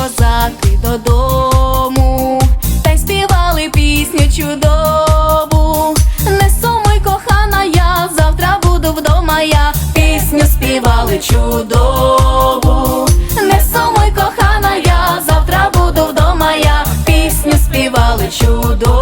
Козаки додому, та й співали пісню чудову. Не сумуй, кохана, я завтра буду вдома. Я пісню співали чудову. Не сумуй, кохана, я завтра буду вдома. Я пісню співали чудову.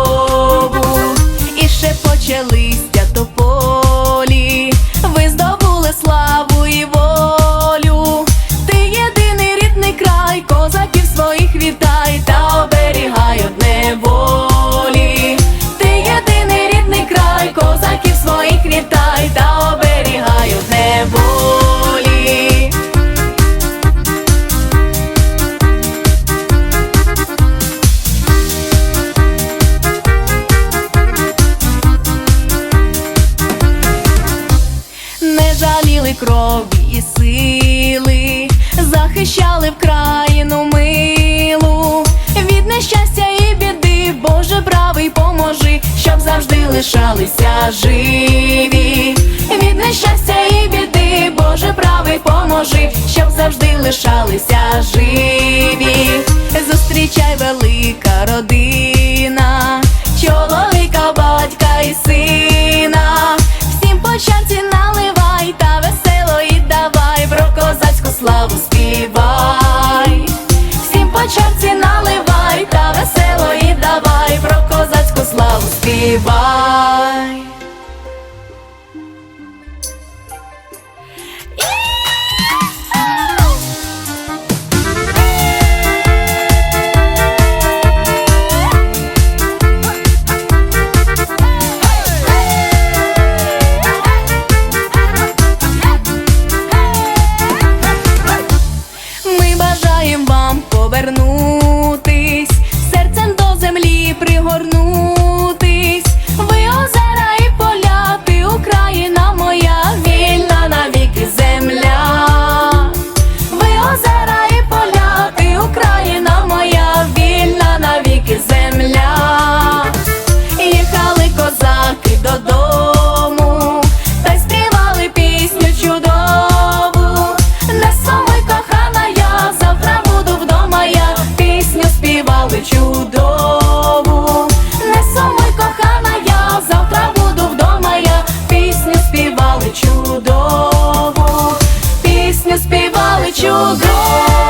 Жаліли крові і сили, захищали вкраїну милу, від нещастя і біди, Боже правий поможи, щоб завжди лишалися живі. Від нещастя і біди, Боже правий поможи, щоб завжди лишалися живі. Зустрічай велика родина, співай. Ми бажаємо вам повернутись, серцем до землі пригорнутись. know